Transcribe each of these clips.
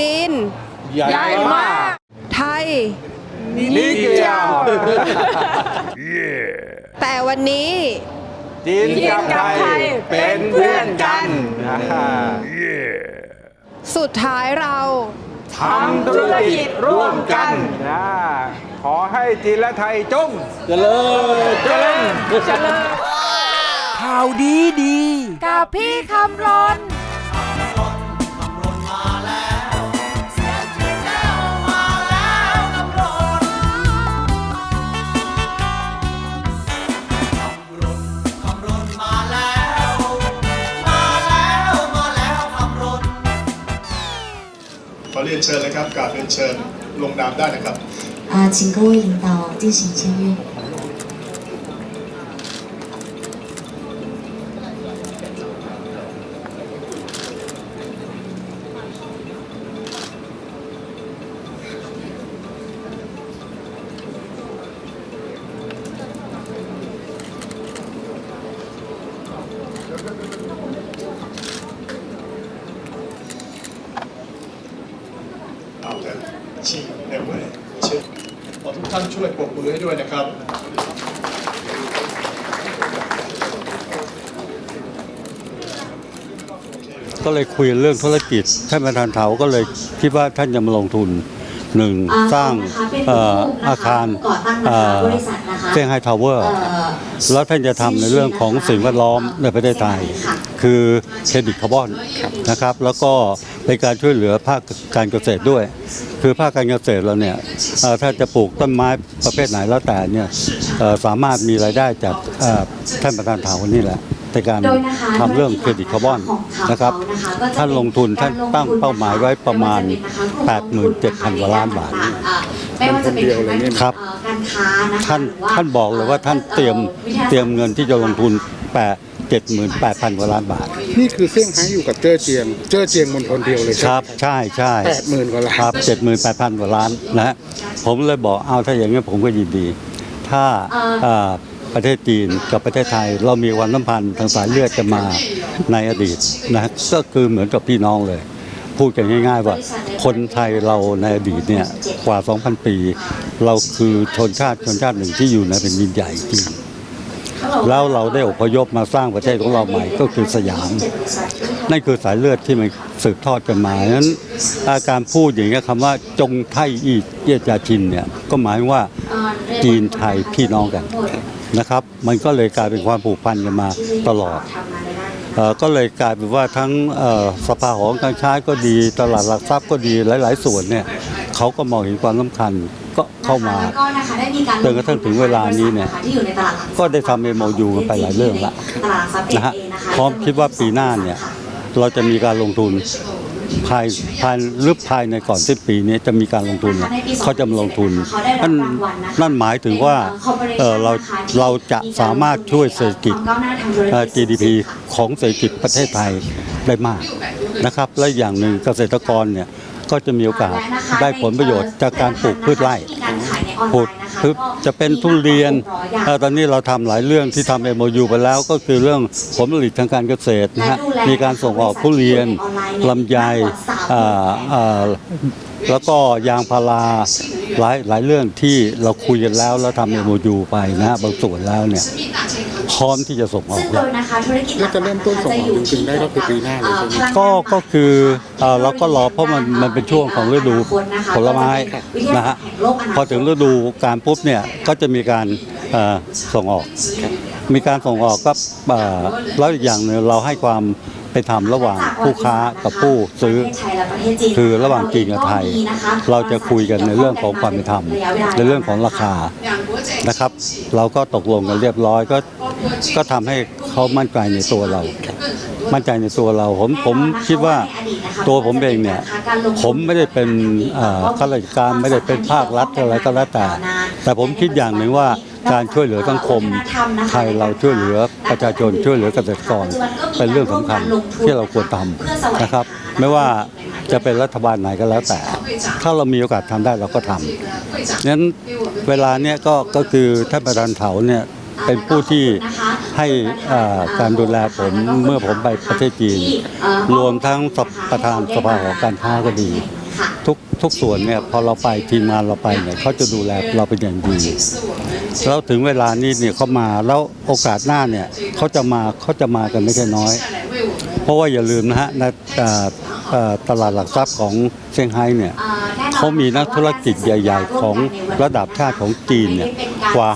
จีน ใหญ่มาก ไทย นิดเดียว แต่วันนี้ จีนกับไทยเป็นเพื่อนกันอ่าสุดท้ายเราทำธุรกิจร่วมกันนะขอให้จีนและไทยจงเจริญเจริญข่าวดีดี กับพี่คำรน นเชิญนะครับกราบเรียนเชิญลงนามได้นะครับ 啊，请各位领导进行签约。 เอาเถอะชิงเร็วเลยเชิญขอทุกท่านช่วยปรบมือให้ด้วยนะครับ ก็เลยคุยเรื่องธุรกิจท่านประธานเถาก็เลยคิดว่าท่านจะมาลงทุนหนึ่งอ่าสร้างนะคะเป็นเอ่อผู้นะคะอาคารก่อตั้งนะคะเอ่อบริษัทนะคะเซี่ยงไฮ้ทาวเวอร์เอ่อแล้วท่านจะทำในเรื่องของสิ่งแวดล้อมในประเทศไทย ค่ะคือเครดิตคาร์บอนนะครับ แล้วก็เป็นการช่วยเหลือภาคการเกษตรด้วย คือภาคการเกษตรเราเนี่ยเอ่อถ้าจะปลูกต้นไม้ประเภทไหนแล้วแต่เนี่ยเอ่อสามารถมีรายได้จากเอ่อท่านประธานเถาคนนี้แหละในการโดยนะคะทำเรื่องเครดิตคาร์บอนของเขานะครับนะคะก็จะท่านลงทุนท่านกรลงตั้งเป้าหมายไว้ประมาณไม่ว่าจะเป็นนะคะ87,000กว่าล้านบาทอ่ไม่ว่าจะเป็นทางด้านครับเอ่อการค้านะคะท่านหรือว่าท่านบอกเลยว่าท่านเตรียมวิทยาศาสตเตรียมเงินที่จะลงทุนแปดเจ็ดหมื่นแปดพันกว่าล้านบาท นี่คือเซี่ยงไฮ้อยู่กับเจ้อเจียง เจ้อเจียงมณฑลเดียวเลยคใช่ไหมรับใช่ใช่แปดหมื่นกว่าล้านครับเจ็ดหมื่นแปดพันกว่าล้านนะฮะผมเลยบอกเอาถ้าอย่างนี้นผมก็ยินดี ถ้าเอ่อเอ่อประเทศจีนกับประเทศไทย เรามีความสัมพันธ์ทางสายเลือดกันมาในอดีตนะก็คือเหมือนกับพี่น้องเลย พูดกันง่ายๆว่า คนไทยเราในอดีตเนี่ยกว่า 2,000 ปี เราคือชนชาติชนชาติหนึ่งที่อยู่ในเป็นดินใหญ่จริง แล้วเราได้อพยพมาสร้างประเทศของเราใหม่ก็คือสยาม นั่นคือสายเลือดที่มันสืบทอดกันมานั้นอาการพูดอย่างนี้คำว่าจงไทยอีเยียจาชินเนี่ยก็หมายว่าจีนไทยพี่น้องกันนะครับ มันก็เลยกลายเป็นความผูกพันกันมาตลอดออก็เลยกลายเป็นว่าทั้งสภาหอการค้าก็ดีตลาดหลักทรัพย์ก็ดีหลาย ๆ ส่วนเนี่ยเขาก็มองเห็นความสำคัญก็เข้ามา ได้มีการจนกระทั่งถึงเวลานี้เนี่ยที่อยู่ในตลาดหลักทรัพย์ก็ได้ทำ MOU กันไปหลายเรื่องละตลาดหลักทรัพย์เอนะฮะงนะคะพร้อมคิดว่าปีหน้าเนี่ยเราจะมีการลงทุนภายภายหรือภายในก่อนสิ้นปีนี้จะมีการลงทุนเนี่ยเขาจะมาลงทุนนั่นนั่นหมายถึงว่าเอ่อเราเราจะสามารถช่วยเศรษฐกิจความก้าวหน้าทางธุรกิจเอ่อ GDP ของเศรษฐกิจประเทศไทยได้มากนะครับ และอย่างหนึ่งเกษตรกรเนี่ยก็จะมีโอกาสได้ผลประโยชน์จากการปลูกพืชไร่มีการขายในออนปลูกไลน์นะ คะพืชจะเป็นทุเรียนเอ่อตอนนี้เราทำหลายเรื่องที่ทำเอ็มยูไปแล้วก็คือเรื่องผลผลิตทางการเกษตรนะฮะมีการส่งออกทุเรียนลำไยเอ่อเอ่อแล้วก็ยางพารา หลายหลายเรื่องที่เราคุยกันแล้วแล้วทำเอ็มยูไปนะฮะบางส่วนแล้วเนี่ยพร้อมที่จะส่งออซึ่กงโดแล้วยนะคะธุรกิจแล้วจะเริ่มต้นส่งออกจริงๆได้ก็คือปีหน้าเลยใช่ไหม ก็ก็คือเอ่อเราก็รอเพราะมันมันเป็นช่วงของฤดูผลไม้นะฮะพอถึงฤดูการปุ๊บเนี่ยก็จะมีการเอ่อส่งออก มีการส่งออกก็เอ่อแล้วอีกอย่างหนึงเราให้ความ เป็นธรรมระหว่างผู้ค้ากับผู้ซื้อ คือระหว่างจีนกับไทย เราจะคุยกันในเรื่องของความเป็นธรรมในเรื่องของราคานะครับ เราก็ตกลงกันเรียบร้อยก็ก็ทำให้เขามั่นใจในตัวเรา มั่นใจในตัวเราผมผมคิดว่าตัวผมเองเนี่ยผมไม่ได้เป็นเอ่อข้าราชการไม่ได้เป็นภาครัฐอะไรก็แล้วแต่ แต่ผมคิดอย่างหนึ่งว่า การช่วยเหลือสังคมไทยเราช่วยเหลือประชาชนช่วยเหลือเกษตรกรเป็นเรื่องสำคัญที่เราควรทำนะครับ ไม่ว่าจะเป็นรัฐบาลไหนก็แล้วแต่ ถ้าเรามีโอกาสทำได้เราก็ทำนั้นเวลาเนี้ยก็ก็คือท่านประธานเถาเนี่ยเป็นผู้ที่ให้เอ่อการดูแลผมเมื่อผมไปประเทศจีน รวมทั้งสภประธานสภาหอการค้าก็ดีค่ะทุกทุกส่วนเนี่ยพอเราไปทีมงานเราไปเนี่ยเขาจะดูแลเราเป็นอย่างดี แล้วถึงเวลานี้เนี่ยเขามาแล้วโอกาสหน้าเนี่ยเขาจะมาเขาจะมากันไม่ใช่น้อย เพราะว่าอย่าลืมนะฮะในเอ่อเอ่อตลาดหลักทรัพย์ของเซี่ยงไฮ้เนี่ยอ่อแน่นอนเขามีนักธุรกิจใหญ่ ๆ ของระดับชาติของจีนเนี่ยกว่า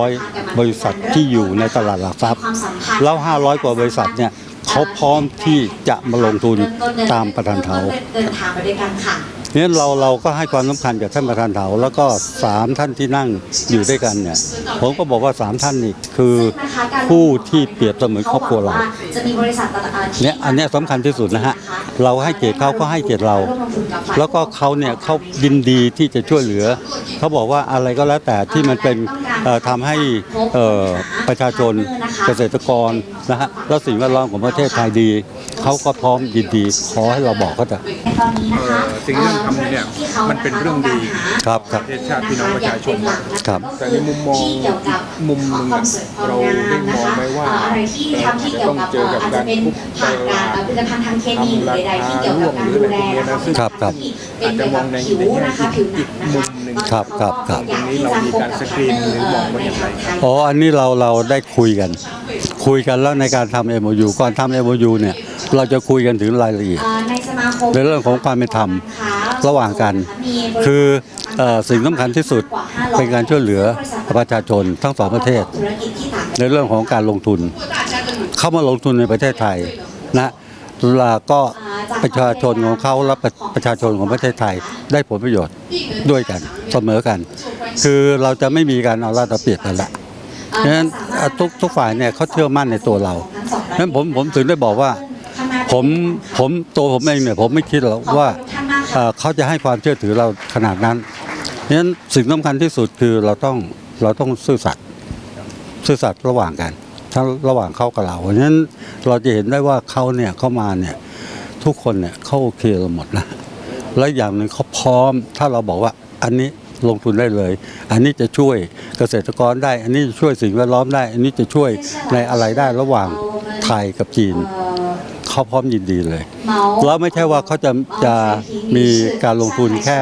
500 บริษัทที่อยู่ในตลาดหลักทรัพย์ความสัมพันธ์แล้ว 500 กว่าบริษัทเนี่ยเขาพร้อมที่จะมาลงทุนตามประธานเถาเดินทางไปด้วยกันค่ะเนี่เราเราก็ให้ความสำคัญกับท่านประธานเถาแล้วก็สามท่านที่นั่งอยู่ด้วยกันเนี่ยผมก็บอกว่าสามท่านนี่คือผู้ที่เปรียบเสมือนครอบครัวเราเนี่ยอันนี้สำคัญที่สุดนะฮะเราให้เกียรติเขาก็ให้เกียรติเรา แล้วก็เขาเนี่ยเขายินดีที่จะช่วยเหลือ เขาบอกว่าอะไรก็แล้วแต่ที่มันเป็นเอ่อทำให้ประชาชนเกษตรกรนะฮะแล้วสิ่งแวดล้อมของประเทศไทยดี เขาก็พร้อมยินดีขอให้เราบอกเขาเถอะในตอนนี้นะคะเอ่อสิ่งที่ท่านทำเนี่ยมันเป็นเรื่องดีครับครับประเทศชาติพี่น้องประชาชนครับแต่ในมุมมองที่เกี่ยวกับมุมหนึ่งความสวยความงามเราได้มนะองคะไหมว่าเอ่ออะไรที่ทำที่เกี่ยวกับจะต้องเจอกับอาจจะเป็นการผ่านการทุบผลิตภัณฑ์ทางเคมีหรือใดๆที่เกี่ยวกับการดูแลนะคะครับครับเป็นเกี่ยวกับผิวนะคะผิวหนังนะคะครับครับครับอยากที่จะพบกับพาร์ทเนอร์เอ่อในทางไทยอ๋ออันนี้เราเราได้คุยกัน คุยกันแล้วในการทำ MOU ก่อนทำ MOU เนี่ย เราจะคุยกันถึงรายละเอียดเอ่อในสมาคมในเรื่องของความเป็นธรรมระหว่างกัน คือเอ่อสิ่งสำคัญที่สุดเป็นการช่วยเหลือประชาชนทั้งสองประเทศธุรกิจที่ต่างในเรื่องของการลงทุน เข้ามาลงทุนในประเทศไทยนะแล้วก็ประชาชนของเขาและประประชาชนของประเทศไทยได้ผลประโยชน์ด้วยกันเสมอกัน คือเราจะไม่มีการเอารัดเอาเปรียบกันละเอ่อฉะนั้นเอ่อทุกทุกฝ่ายเนี่ยเขาเชื่อมั่นในตัวเราทั้งสองประเทศฉะนั้นผมผมถึงได้บอกว่าข้างหน้า ผมผมตัวผมเองเนี่ยผมไม่คิดหรอกว่าขอบคุณท่านมากค่ะเอ่อเขาจะให้ความเชื่อถือเราขนาดนั้นฉะนั้นสิ่งสำคัญที่สุดคือเราต้องเราต้องซื่อสัตย์ซื่อสัตย์ระหว่างกันทั้งระหว่างเขากับเราเพราะฉะนั้นเราจะเห็นได้ว่าเขาเนี่ยเข้ามาเนี่ยทุกคนเนี่ยเขาโอเคเราหมดนะและอย่างหนึ่งเขาพร้อม ถ้าเราบอกว่าอันนี้ลงทุนได้เลย อันนี้จะช่วยเกษตรกรได้ อันนี้จะช่วยสิ่งแวดล้อมได้ อันนี้จะช่วยในอะไรได้ระหว่างไทยกับจีน เอ่อเขาพร้อมยินดีเลยเมาแล้วไม่ใช่ว่าเขาจะจะมีการลงทุนแค่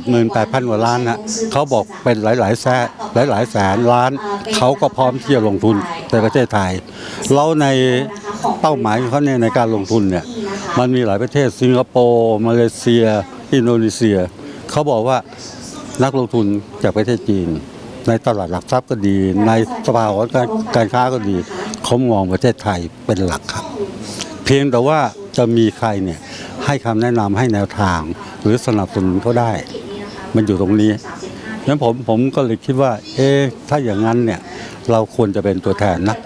78,000กว่าล้านนะเขาบอกเป็นหลายๆแสนหลายๆแสนล้าน เขาก็พร้อมที่จะลงทุนในประเทศไทย แล้วในเป้าหมายของเขาเนี่ยในการลงทุนเนี่ยมันมีหลายประเทศสิงคโปร์มาเลเซีย อินโดนีเซีย เขาบอกว่านักลงทุนจากประเทศจีน ในตลาดหลักทรัพย์ก็ดี ในสภาหอการการค้าก็ดีเขามองประเทศไทยเป็นหลักครับ เพียงแต่ว่าจะมีใครเนี่ยให้คำแนะนำให้แนวทาง หรือสนับสนุนเขาได้ มันอยู่ตรงนี้งั้นผมผมก็เลยคิดว่า เอ๊ะถ้าอย่างนั้นเนี่ยเราควรจะเป็นตัวแทนนะ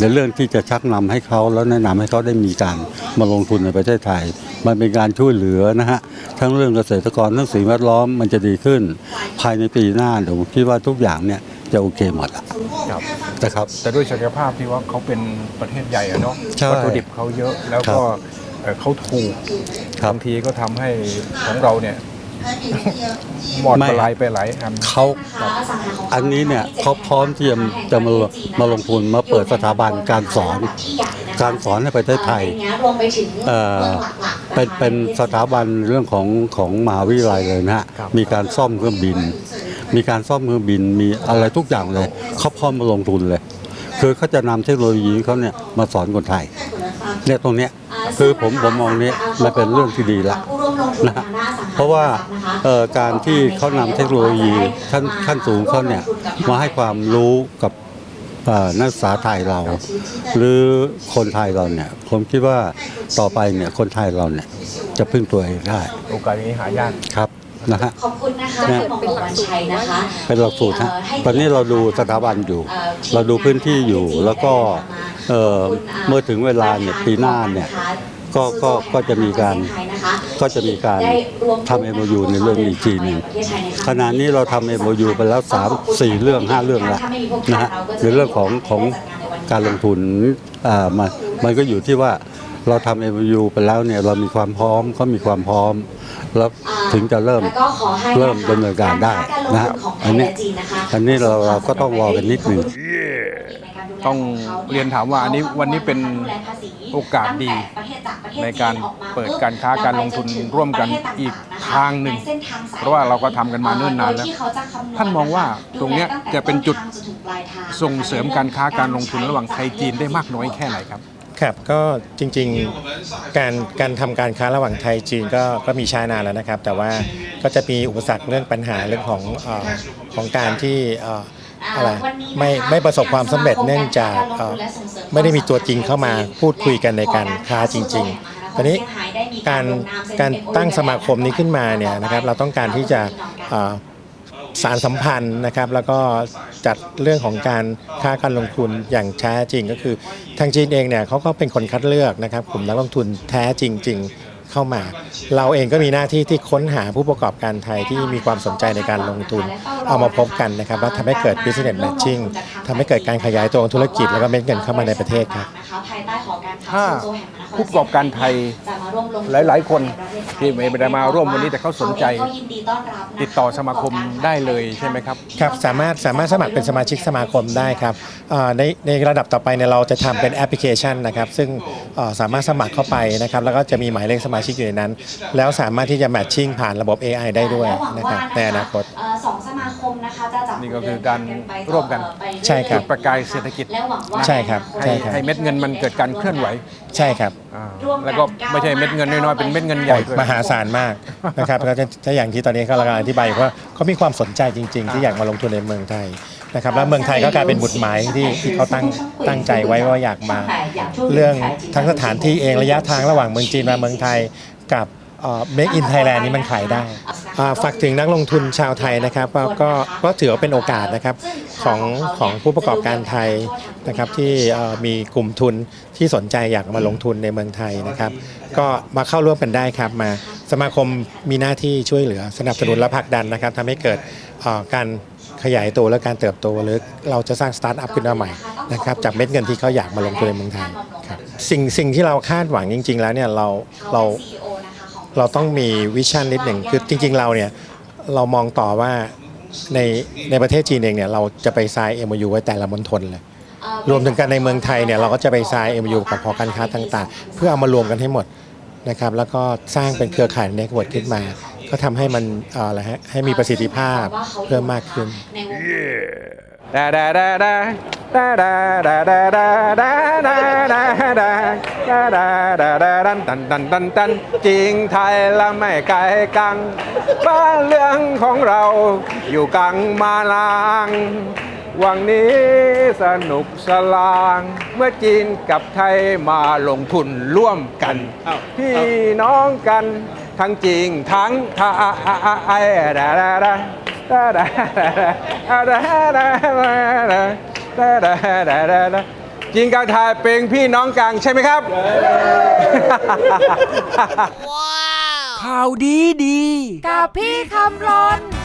ในเรื่องที่จะชักนำให้เขาแล้วแนะนำให้เขาได้มีการมาลงทุนในประเทศไทย มันเป็นการช่วยเหลือนะฮะทั้งเรื่องเกษตรกรทั้งสิ่งแวดล้อมมันจะดีขึ้น ภายในปีหน้าผมคิดว่าทุกอย่างเนี่ยจะโอเคหมดละครับ นะครับ แต่ด้วยศักยภาพที่ว่าเขาเป็นประเทศใหญ่อะเนาะใช่วัตถุดิบเขาเยอะแล้วก็เอ่อเขาถูกครับ บางทีก็ทำให้ของเราเนี่ยหมดไม่ไปหลายไปหลายอัน เขา อันนี้เนี่ยเขาพร้อมที่จะจะมามาลงทุนมาเปิดสถาบันการสอน การสอนในประเทศไทยรวมไปถึงเอ่อบื้องหลักๆะคะเป็นเป็นสถาบันเรื่องของของมหาวิทยาลัยเลยนะฮะ ครับ มีการซ่อมเครื่องบิน มีการซ่อมเครื่องบินมีอะไรทุกอย่างเลยเขาพร้อมมาลงทุนเลย คือเขาจะนำเทคโนโลยีเขาเนี่ยมาสอนคนไทยเนี่ยตรงเนี้ยคือผมผมมองเนี้ยมันเป็นเรื่องที่ดีละผู้ร่วมลงทุนนะฮะทางด้านอสังหเพราะว่าริมทรัพย์นะคะเอ่อการที่เขานำเทคโนโลยีขั้นขั้นสูงเขาเนี่ยมาให้ความรู้กับเอ่อนักศึกษาไทยเรา หรือคนไทยเราเนี่ยผมคิดว่าต่อไปเนี่ยคนไทยเราเนี่ยจะพึ่งตัวเองได้ โอกาสนี้หายาก ครับ นะฮะขอบคุณนะคะเนี่ยคุณหมอวันชัยนะคะเป็นหลักสูตรฮะเให้ตอนนี้เราดูสถาบันอยู่อ่อที่เราดูพื้นที่อยู่แล้วก็เอ่อขบคุณาเมื่อถึงเวลาเนี่ยปีหน้าเนี่ยก็ก็ก็จะมีการก็จะมีการทำ MOU ในเรื่องนี้อีกทีหนึ่งขณะนี้เราทำ MOU ไปแล้ว3 4 เรื่อง 5 เรื่องแล้วนะฮะในเรื่องของของการลงทุนอ่ามันมันก็อยู่ที่ว่าเราทำ MOU ไปแล้วเนี่ยเรามีความพร้อมเขามีความพร้อม แล้ว ถึงจะเริ่มแล้วก็ขอให้เริ่มดำเนินการได้นะฮะอัอันนเนี้เนี้ยยอันนี้เราเราก็ต้องรอกันนิดหนึ่งต้องเรียนถามว่าอันนี้วันนี้เป็นโอกาสดีในการเปิดการค้าการลงทุนร่วมกันอีกทางหนึ่งใเส้ทงสยเพราะว่าเราก็ทำกันมาเนิ่นนานแล้วโดยที่เขาจะคำวณท่านมองว่าตรงเนี้ยดูแลตั้งแต่จะเป็นจุดต้ทางจนถึงปลายทางส่งเสริมการค้าการลงทุนระหว่างไทยจีนได้มากน้อยแค่ไหนครับ ครับก็จริงๆการการทำการค้าระหว่างไทยจีนก็ก็มีช้านานแล้วนะครับ แต่ว่าก็จะมีอุปสรรคเรื่องปัญหาเรื่องของเออของการที่เอ่ออะไรไม่ไม่ประสบความสำเร็จเนื่องจากเอ่อไม่ได้มีตัวจริงเข้ามาพูดคุยกันในการค้าจริง ๆ ตอนนี้การการตั้งสมาคมนี้ขึ้นมาเนี่ยนะครับเราต้องการที่จะเอ่อ สารสัมพันธ์นะครับแล้วก็จัดเรื่องของการค้าการลงทุนอย่างแท้จริงก็คือ ทางจีนเองเนี่ยเขาก็เป็นคนคัดเลือกนะครับกลุ่มนักลงทุนแท้จริง ๆเข้ามา เราเองก็มีหน้าที่ที่ค้นหาผู้ประกอบการไทยที่มีความสนใจในการลงทุน เอามาพบกันนะครับแล้วทำให้เกิด business matching ทำให้เกิดการขยายตัวของธุรกิจแล้วก็เม็ดเงินเข้ามาในประเทศครับภายใต้หองการค้าถ้า โซโซแห่งนคผู้ประกอบการไทยจะมาร่วมลงทุหลาย ๆ คนในประเทศไทยที่ไม่ได้มาร่วมวันนี้แต่เขาสนใจเองก็ยินดีต้อนรับนะคะติดต่อสมาคมได้เลยใช่ไหมครับ ครับสามารถสามารถสมัครเป็นสมาชิกสมาคมได้ครับเอ่อในในระดับต่อไปเนี่ยเราจะทำเป็นแอปพลิเคชันนะครับซึ่งเอ่อสามารถสมัครเข้าไปนะครับแล้วก็จะมีหมายเลขสมาชิกอยู่ในนั้น แล้วสามารถที่จะแมทชิ่งผ่านระบบ AI ได้ด้วยนะครับในอนาคตเอ่อสองสมาคมนะคะจะจับนี่ก็คือการร่วมกันใช่ครับประกายเศรษฐกิจและหวังว่าใช่ครับให้ให้เม็ดเงินมันเกิดการเคลื่อนไหว ใช่ครับอ่าแล้วก็ไม่ใช่เม็ดเงินน้อยๆเป็นเม็ดเงินใหญ่ด้วย มหาศาลมากนะครับแล้วก็ถ้าอย่างที่ตอนนี้เขากำลังอธิบายอยู่ว่าเขามีความสนใจจริง ๆ ที่อยากมาลงทุนในเมืองไทยนะครับแล้วเมืองไทยก็กลายเป็นบุตรหมายที่ที่เขาตั้งตั้งใจไว้ว่าอยากมา เรื่องทั้งสถานที่เองระยะทางระหว่างเมืองจีนมาเมืองไทยกับเมกอินไทยแลนด์นี้มันขายได้อ่าฝากถึงนักลงทุนชาวไทยนะครับก็ก็ก็ถือว่าเป็นโอกาสนะครับของของผู้ประกอบการไทยนะครับที่เอ่อมีกลุ่มทุน ที่สนใจอยากมาลงทุนในเมืองไทยนะครับ ก็มาเข้าร่วมกันได้ครับมาสมาคมมีหน้าที่ช่วยเหลือสนับสนุนและผลักดันนะครับทำให้เกิดเอ่อการขยายตัวและการเติบโตหรือเราจะสร้างสตาร์ทอัพขึ้นมาใหม่นะครับจากเม็ดเงินที่เขาอยากมาลงทุนในเมืองไทยครับสิ่งสิ่งที่เราคาดหวังจริง ๆ แล้วเนี่ยเราเราเราต้องมีวิชั่นนิดหนึ่งคือจริง ๆ เราเนี่ยเรามองต่อว่าในในประเทศจีนเองเนี่ยเราจะไปซาย MOU ไว้แต่ละมณฑลเลย รวมถึงกันในเมืองไทยเนี่ยเราก็จะไปซาย MOU กับหอการค้าต่างๆ เพื่อเอามารวมกันให้หมดนะครับแล้วก็สร้างเป็นเครือข่ายเน็ตเวิร์ขึ้นมา ก็ทำให้มันเอ่ออะไรฮะให้มีประสิทธิภาพเพิ่มมากขึ้น ในวง ดาดาดาดาดาดาดาดาดาดาดาดาดาดาดาดาดาดันตันตันตันตันจริงไทยละไม่ไกลกังบ้านเรืองของเราอยู่กลางมาลาง วังนี้สนุกสลาง เมื่อจีนกับไทยมาลงทุนร่วมกันพี่น้องกัน ทั้งจริงทั้งไทยดาดาดาดาดาดาดาดาดาดาดาดาดาดาดาจีนกับไทยเป็นพี่น้องกันใช่ไหมครับ ข่าวดีดี กับพี่คำรน